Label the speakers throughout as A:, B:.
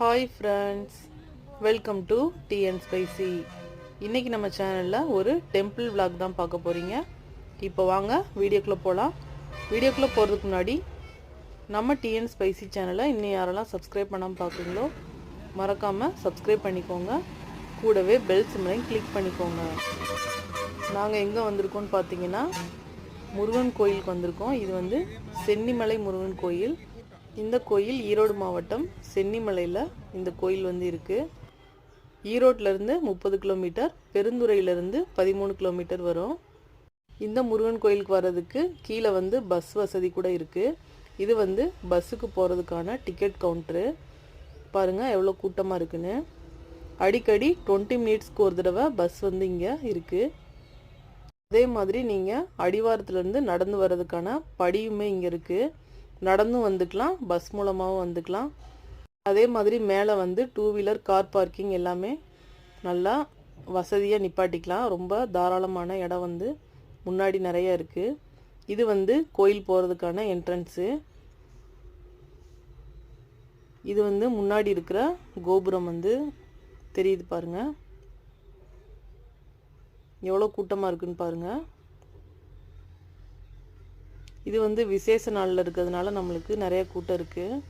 A: Hi friends welcome to TN spicy இன்றைக்கி நம்ம சேனலில் ஒரு டெம்பிள் விளாக் தான் பார்க்க போகிறீங்க இப்போ வாங்க வீடியோக்குள்ளே போகலாம் வீடியோக்குள்ளே போகிறதுக்கு முன்னாடி நம்ம டிஎன் ஸ்பைசி சேனலை இன்னும் யாரெல்லாம் சப்ஸ்கிரைப் பண்ணாமல் பார்க்குறீங்களோ மறக்காமல் சப்ஸ்கிரைப் பண்ணிக்கோங்க. கூடவே பெல் சிம்லையும் கிளிக் பண்ணிக்கோங்க. நாங்கள் எங்கே வந்திருக்கோம்னு பார்த்தீங்கன்னா முருகன் கோயிலுக்கு வந்திருக்கோம். இது வந்து சென்னிமலை முருகன் கோயில். இந்த கோயில் ஈரோடு மாவட்டம் சென்னிமலையில் இந்த கோயில் வந்து இருக்குது ஈரோட்டிலேருந்து முப்பது கிலோமீட்டர் பெருந்துறையிலேருந்து பதிமூணு கிலோமீட்டர் வரும். இந்த முருகன் கோயிலுக்கு வர்றதுக்கு கீழே வந்து பஸ் வசதி கூட இருக்குது இது வந்து பஸ்ஸுக்கு போகிறதுக்கான டிக்கெட் கவுண்ட்ரு பாருங்கள் எவ்வளோ கூட்டமாக இருக்குன்னு. அடிக்கடி டுவெண்ட்டி மினிட்ஸ்க்கு ஒரு தடவை பஸ் வந்து இங்கே இருக்குது அதே மாதிரி நீங்கள் அடிவாரத்துலேருந்து நடந்து வர்றதுக்கான படியுமே இங்கே இருக்குது நடந்தும் வந்துக்கலாம் பஸ் மூலமாகவும் வந்துக்கலாம். அதே மாதிரி மேலே வந்து டூ வீலர் கார் பார்க்கிங் எல்லாமே நல்லா வசதியாக நிப்பாட்டிக்கலாம். ரொம்ப தாராளமான இடம் வந்து முன்னாடி நிறைய இருக்குது இது வந்து கோயில் போகிறதுக்கான என்ட்ரன்ஸு இது வந்து முன்னாடி இருக்கிற கோபுரம் வந்து தெரியுது பாருங்கள் எவ்வளோ கூட்டமாக இருக்குன்னு பாருங்கள் இது வந்து விசேஷ நாளில் இருக்கிறதுனால நம்மளுக்கு நிறைய கூட்டம் இருக்குது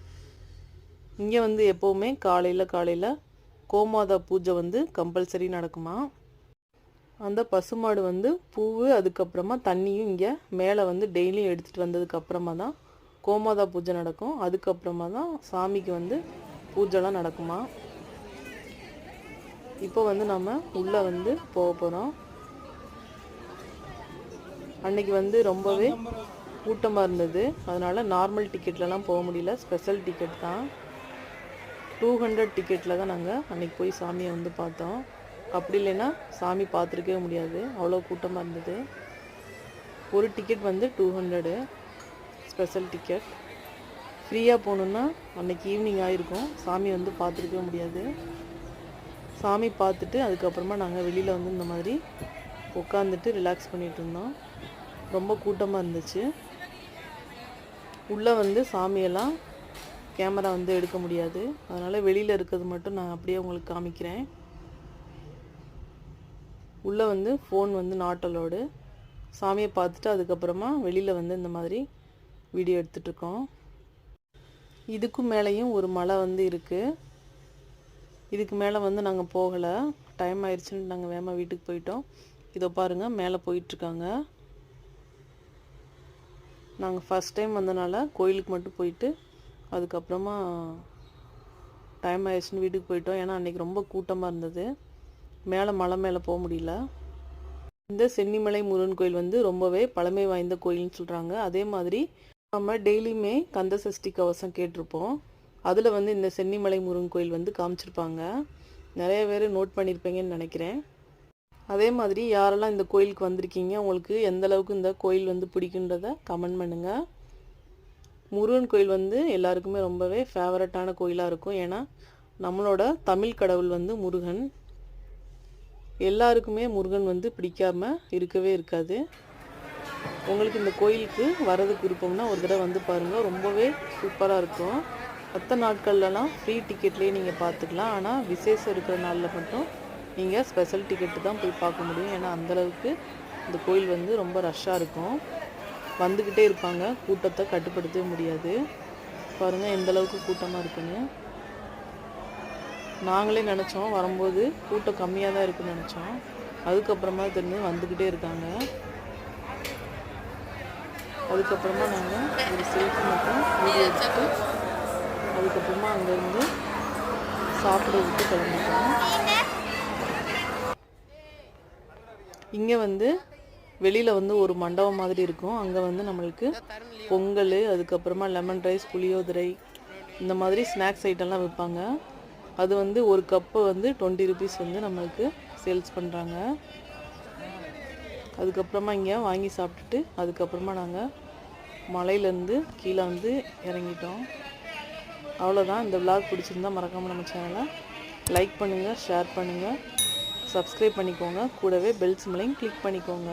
A: இங்கே வந்து எப்போவுமே காலையில் காலையில் கோமாதா பூஜை வந்து கம்பல்சரி நடக்குமா? அந்த பசுமாடு வந்து பூவு அதுக்கப்புறமா தண்ணியும் இங்கே மேலே வந்து டெய்லியும் எடுத்துகிட்டு வந்ததுக்கப்புறமா தான் கோமாதா பூஜை நடக்கும். அதுக்கப்புறமா தான் சாமிக்கு வந்து பூஜைலாம் நடக்குமா? இப்போ வந்து நம்ம உள்ளே வந்து போக போகிறோம் அன்னைக்கு வந்து ரொம்பவே கூட்டமாக இருந்தது. அதனால் நார்மல் டிக்கெட்லலாம் போக முடியல. ஸ்பெஷல் டிக்கெட் தான். டூ ஹண்ட்ரட் டிக்கெட்டில் தான் நாங்கள் அன்னைக்கு போய் சாமியை வந்து பார்த்தோம். அப்படி இல்லைன்னா சாமி பார்த்துருக்கவே முடியாது. அவ்வளோ கூட்டமாக இருந்தது. ஒரு டிக்கெட் வந்து டூ ஹண்ட்ரடு ஸ்பெஷல் டிக்கெட் ஃப்ரீயாக போகணுன்னா அன்றைக்கி ஈவினிங் ஆகிருக்கும் சாமி வந்து பார்த்துருக்கவே முடியாது. சாமி பார்த்துட்டு அதுக்கப்புறமா நாங்கள் வெளியில் வந்து இந்த மாதிரி உட்காந்துட்டு ரிலாக்ஸ் பண்ணிகிட்டு இருந்தோம். ரொம்ப கூட்டமாக இருந்துச்சு. உள்ளே வந்து சாமியெல்லாம் கேமரா வந்து எடுக்க முடியாது. அதனால் வெளியில் இருக்கிறது மட்டும் நான் அப்படியே உங்களுக்கு காமிக்கிறேன். உள்ளே வந்து ஃபோன் வந்து நாட்டலோடு சாமியை பார்த்துட்டு அதுக்கப்புறமா வெளியில் வந்து இந்த மாதிரி வீடியோ எடுத்துட்ருக்கோம் இதுக்கும் மேலேயும் ஒரு மலை வந்து இருக்குது இதுக்கு மேலே வந்து நாங்கள் போகலை. டைம் ஆயிடுச்சுன்னு நாங்கள் வேகமாக வீட்டுக்கு போயிட்டோம். இதோ பாருங்கள் மேலே போயிட்டுருக்காங்க. நாங்கள் ஃபஸ்ட் டைம் வந்தனால கோயிலுக்கு மட்டும் போயிட்டு அதுக்கப்புறமா டைம் ஆயிடுச்சுன்னு வீட்டுக்கு போயிட்டோம். ஏன்னா அன்றைக்கி ரொம்ப கூட்டமாக இருந்தது. மேலே மலை மேலே போக முடியல. இந்த சென்னிமலை முருகன் கோயில் வந்து ரொம்பவே பழமை வாய்ந்த கோயில்னு சொல்கிறாங்க அதே மாதிரி நம்ம டெய்லியுமே கந்த சஷ்டி கவசம் கேட்டிருப்போம். அதில் வந்து இந்த சென்னிமலை முருகன் கோயில் வந்து காமிச்சிருப்பாங்க. நிறைய பேர் நோட் பண்ணியிருப்பீங்கன்னு நினைக்கிறேன். அதே மாதிரி யாரெல்லாம் இந்த கோயிலுக்கு வந்திருக்கீங்க உங்களுக்கு எந்த அளவுக்கு இந்த கோயில் வந்து பிடிக்குன்றத கமெண்ட் பண்ணுங்கள் முருகன் கோயில் வந்து எல்லாருக்குமே ரொம்பவே ஃபேவரட்டான கோயிலாக இருக்கும். ஏன்னா நம்மளோட தமிழ் கடவுள் வந்து முருகன். எல்லாருக்குமே முருகன் வந்து பிடிக்காமல் இருக்கவே இருக்காது. உங்களுக்கு இந்த கோயிலுக்கு வரதுக்கு விருப்பம்னா ஒரு தடவை வந்து பாருங்கள் ரொம்பவே சூப்பராக இருக்கும். மற்ற நாட்கள்லலாம் ஃப்ரீ டிக்கெட்லேயே நீங்கள் பார்த்துக்கலாம் ஆனால் விசேஷம் இருக்கிற நாளில் மட்டும் நீங்கள் ஸ்பெஷல் டிக்கெட்டு தான் போய் பார்க்க முடியும். ஏன்னா அந்தளவுக்கு இந்த கோயில் வந்து ரொம்ப ரஷ்ஷாக இருக்கும். வந்துக்கிட்டே இருப்பாங்க. கூட்டத்தை கட்டுப்படுத்தவே முடியாது. பாருங்கள் எந்தளவுக்கு கூட்டமாக இருக்குன்னு. நாங்களே நினச்சோம். வரும்போது கூட்டம் கம்மியாக தான் இருக்குன்னு நினச்சோம். அதுக்கப்புறமா தெரிஞ்சு வந்துக்கிட்டே இருக்காங்க. அதுக்கப்புறமா நாங்கள் ஒரு செல்ஃபி மட்டும் வீடியோ எடுத்துட்டு அதுக்கப்புறமா அங்கேருந்து சாப்பிட்றதுக்கு கிளம்பிட்டோம். இங்கே வந்து வெளியில் வந்து ஒரு மண்டபம் மாதிரி இருக்கும். அங்கே வந்து நம்மளுக்கு பொங்கல் அதுக்கப்புறமா லெமன் ரைஸ் புளியோதரை இந்த மாதிரி ஸ்நாக்ஸ் ஐட்டம்லாம் விற்பாங்க அது வந்து ஒரு கப்பு வந்து டுவெண்ட்டி ருபீஸ் வந்து நம்மளுக்கு சேல்ஸ் பண்ணுறாங்க அதுக்கப்புறமா இங்கே வாங்கி சாப்பிட்டுட்டு அதுக்கப்புறமா நாங்கள் மலையிலேருந்து கீழே வந்து இறங்கிட்டோம். அவ்வளோதான் இந்த விளாக் பிடிச்சிருந்தா மறக்காமல் நம்ம சேனலை லைக் பண்ணுங்கள் ஷேர் பண்ணுங்கள் சப்ஸ்கிரைப் பண்ணிக்கோங்க. கூடவே பெல் சிம்லையும் கிளிக் பண்ணிக்கோங்க.